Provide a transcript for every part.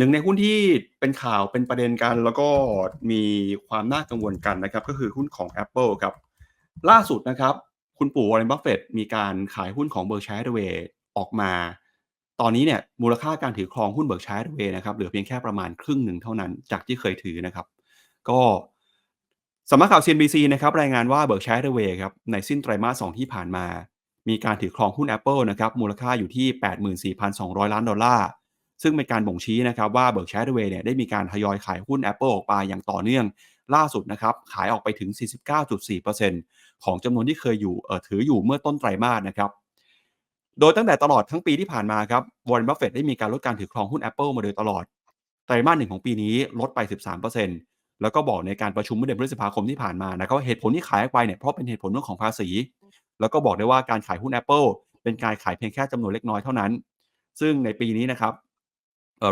หนึ่งในหุ้นที่เป็นข่าวเป็นประเด็นกัน แล้วก็มีความน่ากังวลกันนะครับ ก็คือหุ้นของ Apple ครับ ล่าสุดนะครับ คุณปู่วอร์เรนบัฟเฟตมีการขายหุ้นของ Berkshire Hathaway ออกมา ตอนนี้เนี่ยมูลค่าการถือครองหุ้น Berkshire Hathaway นะครับเหลือเพียงแค่ประมาณครึ่งหนึ่งเท่านั้นจากที่เคยถือนะครับ ก็สำนักข่าว CNBC นะครับรายงานว่า Berkshire Hathaway ครับในสิ้นไตรมาส 2 ที่ผ่านมา มีการถือครองหุ้น Apple นะครับมูลค่าอยู่ที่ 84,200 ล้านดอลลาร์ ซึ่งเป็นการบ่งชี้นะครับว่า Berkshire Hathaway เนี่ยได้มีการทยอยขายหุ้น Apple ออกไปอย่างต่อเนื่องล่าสุดนะครับขายออกไปถึง 49.4%ของจำนวนที่เคยอยู่เออถืออยู่เมื่อต้นไตรมาสนะครับโดยตั้งแต่ตลอดทั้งปีที่ผ่านมาครับวอร์เรนบัฟเฟตได้มีการลดการถือครองหุ้น Apple มาโดยตลอด ไตรมาสหนึ่งของปีนี้ลดไป 13%แล้วก็บอกในการประชุมเมื่อเดือนพฤษภาคมที่ผ่านมานะครับว่าเหตุผลที่ขายออกไปเนี่ยเพราะเป็นเหตุผลเรื่องของภาษี แล้วก็บอกได้ว่าการขายหุ้น Apple เป็นการขายเพียงแค่จำนวนเล็กน้อยเท่านั้น ซึ่งในปีนี้นะครับ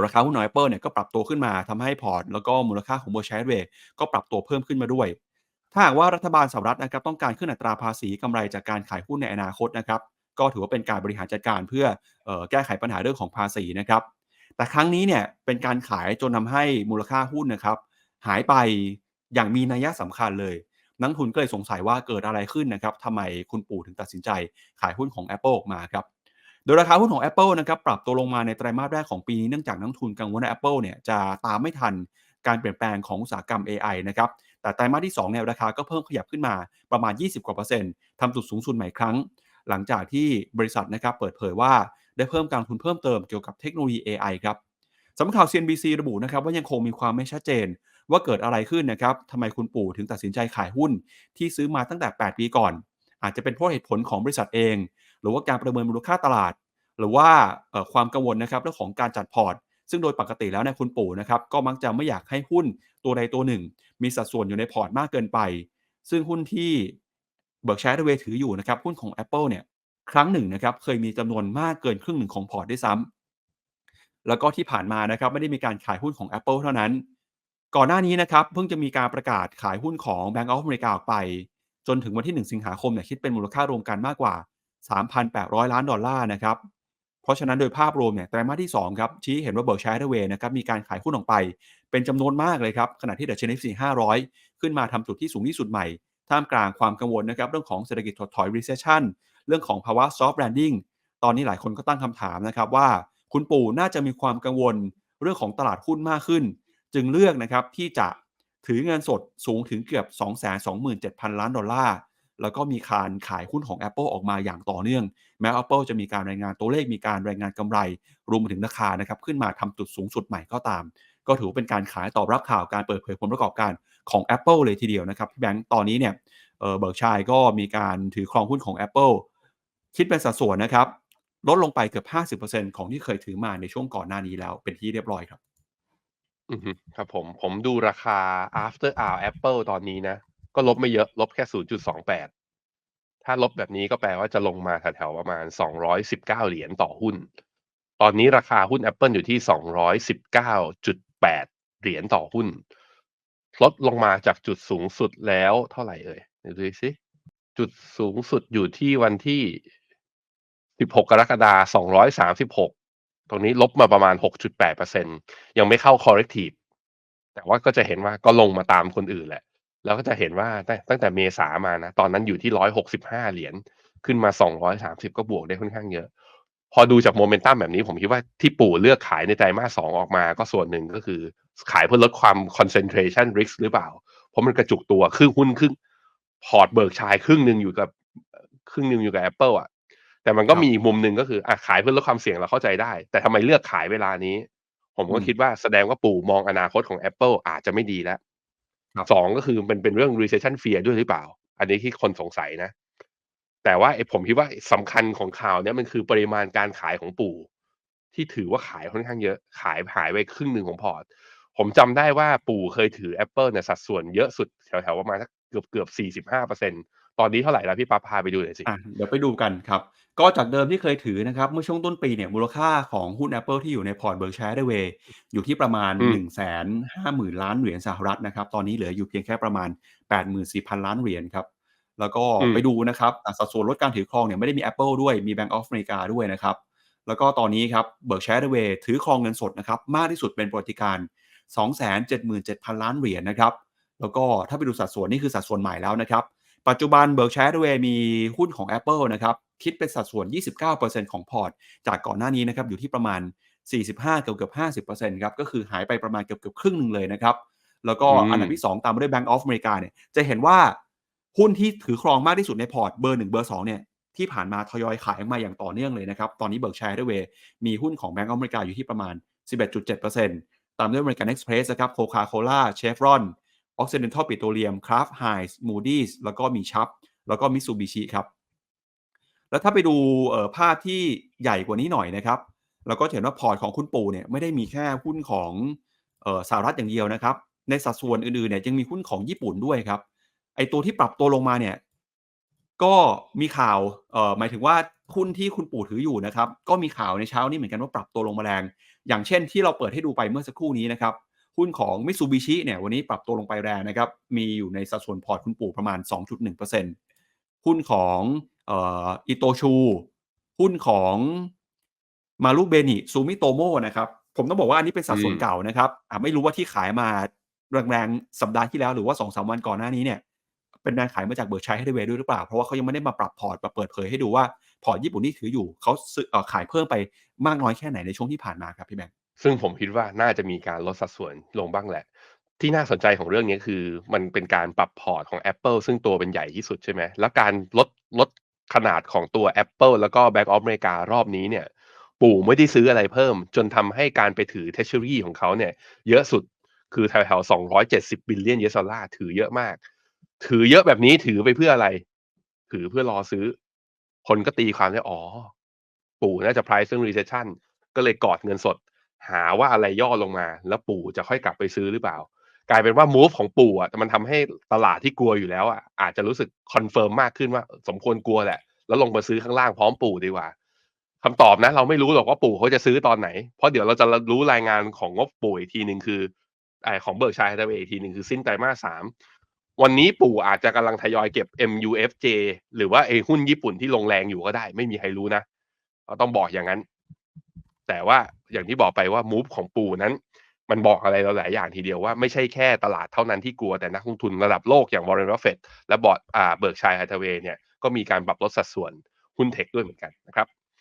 ราคาหุ้นของ Apple เนี่ยก็ปรับตัวขึ้นมาทำให้พอร์ต แล้วก็มูลค่าของ Berkshire Hathaway ก็ปรับตัวเพิ่มขึ้นมาด้วย ถ้าหากว่ารัฐบาลสหรัฐนะครับต้องการขึ้นอัตราภาษีกำไรจากการขายหุ้นในอนาคตนะครับก็ถือว่าเป็นการบริหารจัดการเพื่อออแก้ไขปัญหาเรื่องของภาษีนะครับ แต่ครั้งนี้เนี่ยเป็นการขายจนทาให้มูลค่าหุ้นนะครับหายไปอย่างมีนัยสำคัญเลย นักทุนก็เลยสงสัยว่าเกิดอะไรขึ้นนะครับทำไมคุณปู่ถึงตัดสินใจขายหุ้นของ Apple ออกมาครับ ดยราคาหุ้นของ Apple นะครับปรับตัวลงมาในไตรมาสแรกของปีนี้เนื่องจากนักทุนกังวลว่า Apple เนี่ยจะตามไม่ทันการเปลี่ยนแปลงของอุตสาหกรรม AI นะครับแต่ไตรมาสที่2เนี่ยราคาก็เพิ่มขยับขึ้นมาประมาณ 20 กว่าเปอร์เซ็นต์ทำจุดสูงสุดใหม่ครั้ง หลังจากที่บริษัทนะครับเปิดเผยว่าได้เพิ่มการลงทุนเพิ่มเติมเกี่ยวกับเทคโนโลยี AI ครับสำนักข่าว CNBC ระบุนะครับว่ายังคงมีความไม่ชัดเจนว่าเกิดอะไรขึ้นนะครับทำไมคุณปู่ถึงตัดสินใจขายหุ้นที่ซื้อมาตั้งแต่ 8 ปีก่อน อาจจะเป็นเพราะเหตุผลของบริษัทเอง หรือว่าการประเมินมูลค่าตลาด หรือว่าความกังวลนะครับเรื่องของการจัดพอร์ต ซึ่งโดยปกติแล้วเนี่ยคุณปู่นะครับก็มักจะไม่อยากให้หุ้นตัวใดตัวหนึ่ง มีสัดส่วนอยู่ในพอร์ตมากเกินไป ซึ่งหุ้นที่เบิร์กชัย a เวถืออยู่นะครับหุ้นของ Apple เนี่ยครั้งหนึ่งนะครับเคยมีจำนวนมากเกินครึ่งหนึ่งของพอร์ตด้วยซ้ำแล้วก็ที่ผ่านมานะครับไม่ได้มีการขายหุ้นของ Apple เท่านั้น ก่อนหน้านี้นะครับเพิ่งจะมีการประกาศขายหุ้นของ Bank of America ออกไป จนถึงวันที่ 1 สิงหาคมเนี่ยคิดเป็นมูลค่ารวมกันมากกว่า 3,800 ล้านดอลลาร์นะครับ เพราะฉะนั้นโดยภาพรวมเนี่ยไตรมาสที่2ครับชี้เห็นว่าเบิร์กชัย a เวนะครับมีการขายหุ้นออกไป เป็นจำนวนมากเลยครับขณะที่ดัชนี FT 500ขึ้นมาทำจุดที่สูงที่สุดใหม่ ท่ามกลางความกังวลนะครับเรื่องของเศรษฐกิจถดถอย recession เรื่องของภาวะ soft landing ตอนนี้หลายคนก็ตั้งคำถามนะครับว่าคุณปู่น่าจะมีความกังวลเรื่องของตลาดหุ้นมากขึ้น จึงเลือกนะครับที่จะถือเงินสดสูงถึงเกือบ 227,000 ล้านดอลลาร์ แล้วก็มีการขายหุ้นของ Apple ออกมาอย่างต่อเนื่อง แม้ Apple จะมีการรายงานตัวเลขมีการรายงานกำไร รวมไปถึงราคานะครับขึ้นมาทำจุดสูงสุดใหม่ก็ตาม ก็ถือว่าเป็นการขายตอบรับข่าวการเปิดเผยผลประกอบการของ Apple เลยทีเดียวนะครับพี่แบงค์ตอนนี้เนี่ยเบิร์กชัยก็มีการถือครองหุ้นของ Apple คิดเป็นสัดส่วนนะครับลดลงไปเกือบ 50%ของที่เคยถือมาในช่วงก่อนหน้านี้แล้วเป็นที่เรียบร้อยครับ อือฮึครับผมผมดูราคา after hour Apple ตอนนี้นะ ก็ลบไม่เยอะลบแค่ 0.28 ถ้าลบแบบนี้ก็แปลว่าจะลงมาแถวๆประมาณ 219 เหรียญต่อหุ้น ตอนนี้ราคาหุ้น Apple อยู่ที่ 219.8 เหรียญต่อหุ้น ลดลงมาจากจุดสูงสุดแล้วเท่าไหร่เอ่ยดูสิจุดสูงสุดอยู่ที่วันที่ 16 กรกฎาคม236 ตรงนี้ลบมาประมาณ 6.8%ยังไม่เข้า corrective แต่ว่าก็จะเห็นว่าก็ลงมาตามคนอื่นแหละ แล้วก็จะเห็นว่าตั้งตั้งแต่เมษามานะ ตอนนั้นอยู่ที่165เหรียญขึ้นมา230ก็บวกได้ค่อนข้างเยอะ พอดูจากโมเมนตัมแบบนี้ผมคิดว่าที่ปู่เลือกขายในไตรมาส2ออกมาก็ส่วนหนึ่งก็คือขายเพื่อลดความ concentration risk หรือเปล่า เพราะมันกระจุกตัวครึ่งหุ้นครึ่งพอร์ตเบิร์กชายครึ่งหนึ่งอยู่กับครึ่งหนึ่งอยู่กับ Apple อะ แต่มันก็ครับมีอีกมุมหนึ่งก็คืออะขายเพื่อลดความเสี่ยงเราเข้าใจได้ แต่ทำไมเลือกขายเวลานี้ ผมก็อืมคิดว่าแสดงว่าปู่มองอนาคตของ Apple อาจจะไม่ดีแล้วครับ สองก็คือมันเป็นเรื่อง recession fear ด้วยหรือเปล่า อันนี้ที่คนสงสัยนะ แต่ว่าไอ้ผมคิดว่าสำคัญของข่าวเนี้ยมันคือปริมาณการขายของปู่ ที่ถือว่าขายค่อนข้างเยอะ ขายหายไปครึ่งหนึ่งของพอร์ต ผมจำได้ว่าปู่เคยถือ Apple เนี่ยสัดส่วนเยอะสุดแถวๆประมาณสักเกือบเกือบสี่สิบห้าเปอร์เซ็นต อนนี้เท่าไหร่แล้วพี่ป๊าพาไปดูหน่อยสิอะเดี๋ยวไปดูกันครับ ก็จากเดิมที่เคยถือนะครับ เมื่อช่วงต้นปีเนี่ยมูลค่าของหุ้น Apple ที่อยู่ในพอร์ต Berkshire Hathaway อยู่ที่ประมาณอืม1 5 0 0 0 0 ล้านเหรียญสหรัฐนะครับ ตอนนี้เหลืออยู่เพียงแค่ประมาณ 84,000 ล้านเหรียญครับแล้วก็อืมไปดูนะครับอะสัดส่วนลดการถือครองเนี่ยไม่ได้มี Apple ด้วยมี Bank of America ด้วยนะครับแล้วก็ตอนนี้ครับเบิร์กแชร์เวย์ถือครองเงินสดนะครับมากที่สุดเป็นประวัติการ 277,000 ล้านเหรียญนะครับแล้วก็ถ้าไปดูสัดส่วนนี่คือสัดส่วนใหม่แล้วนะครับ ปัจจุบันเบิร์กแชร์เวย์มีหุ้นของ Apple นะครับคิดเป็นสัดส่วน 29%ของพอร์ต จากก่อนหน้านี้นะครับอยู่ที่ประมาณ 45 เกือบเกือบ50%ครับก็คือหายไปประมาณเกือบเกือบครึ่งหนึ่งเลยนะครับ แล้วก็อืมอันดับที่ 2 ตามมาด้วย Bank of America เนี่ยจะเห็นว่าหุ้นที่ถือครองมากที่สุดในพอร์ตเบอร์ 1 เบอร์ 2 เนี่ยที่ผ่านมาทยอยขายมาอย่างต่อเนื่องเลยนะครับ ตอนนี้เบิร์กแชร์เวย์มีหุ้นของ Bank of America อยู่ที่ประมาณ 11.7%ตามด้วย American Express นะครับ Coca-Cola Chevron Occidental Petroleum Kraft Heinz Moody's แล้วก็มีชับแล้วก็ Mitsubishi ครับ แล้วถ้าไปดูภาพที่ใหญ่กว่านี้หน่อยนะครับเราก็เห็นว่าพอร์ตของคุณปู่เนี่ยไม่ได้มีแค่หุ้นของออสหรัฐอย่างเดียวนะครับ ในสัดส่วนอื่นๆเนี่ยยังมีหุ้นของญี่ปุ่นด้วยครับ ไอตัวที่ปรับตัวลงมาเนี่ยก็มีข่าวเออหมายถึงว่าหุ้นที่คุณปู่ถืออยู่นะครับ ก็มีข่าวในเช้านี้เหมือนกันว่าปรับตัวลงมาแรง อย่างเช่นที่เราเปิดให้ดูไปเมื่อสักครู่นี้นะครับ หุ้นของมิ t ซูบิชิเนี่ยวันนี้ปรับตัวลงไปแรงนะครับ มีอยู่ในสัดส่วนพอร์ตคุณปู่ประมาณ 2.1%หุ้นของเอ่ออิโตชู หุ้นของมารุเบนิซูมิโตโมนะครับ ผมต้องบอกว่าอันนี้เป็นสัดส่วนอืมเก่านะครับอะไม่รู้ว่าที่ขายมาแรงๆสัปดาห์ที่แล้วหรือว่า2อสวันก่อนหน้านี้เนี่ยเป็นแรงขายมาจากเบิร์กชัยให้ได้เวด้วยหรือเปล่า เพราะว่าเขายังไม่ได้มาปรับพอร์ตมาเปิดเผยให้ดูว่าพอร์ตญี่ปุ่นที่ถืออยู่เขาซื้อเอ่อขายเพิ่มไปมากน้อยแค่ไหนในช่วงที่ผ่านมาครับพี่แบงค์ ซึ่งผมคิดว่าน่าจะมีการลดสัดส่วนลงบ้างแหละ ที่น่าสนใจของเรื่องนี้คือมันเป็นการปรับพอร์ตของ Apple ซึ่งตัวเป็นใหญ่ที่สุดใช่ไหมแล้วการลดลดขนาดของตัว Apple แล้วก็ Bank of America รอบนี้เนี่ย ปู่ไม่ได้ซื้ออะไรเพิ่ม จนทำให้การไปถือ Treasury ของเขาเนี่ย เยอะสุดคือแถวๆ270บิลเลียนเยสดอลลาร์ถือเยอะมาก ถือเยอะแบบนี้ถือไปเพื่ออะไร ถือเพื่อรอซื้อ คนก็ตีความได้อ๋อ ปู่น่าจะ price เรื่อง recession ก็เลยกอดเงินสด หาว่าอะไรย่อลงมา แล้วปู่จะค่อยกลับไปซื้อหรือเปล่า กลายเป็นว่า move ของปู่อะมันทำให้ตลาดที่กลัวอยู่แล้วอะอาจจะรู้สึกคอนเฟิร์มมากขึ้นว่า สมควรกลัวแหละ แล้วลงมาซื้อข้างล่างพร้อมปู่ดีกว่าคำตอบนะ เราไม่รู้หรอกว่าปู่เขาจะซื้อตอนไหน เพราะเดี๋ยวเราจะรู้รายงานของงบปู่อีกทีหนึ่งคือไอของเบิร์กชัยฮัตเวย์อีกทีหนึ่งคือสิ้นไตรมาสสามวันนี้ปู่อาจจะกำลังทยอยเก็บ MUFJ หรือว่าไอหุ้นญี่ปุ่นที่ลงแรงอยู่ก็ได้ ไม่มีใครรู้นะเราต้องบอกอย่างนั้น แต่ว่าอย่างที่บอกไปว่ามูฟของปูนั้น มันบอกอะไรเราหลายอย่างทีเดียวว่าไม่ใช่แค่ตลาดเท่านั้นที่กลัวแต่นักลงทุนระดับโลกอย่างวอร์เรนบัฟเฟตและบอร์ดอ่าเบิร์กชัยไฮเทเวย์เนี่ยก็มีการปรับลดสัดส่วนหุ้นเทคด้วยเหมือนกันนะครับ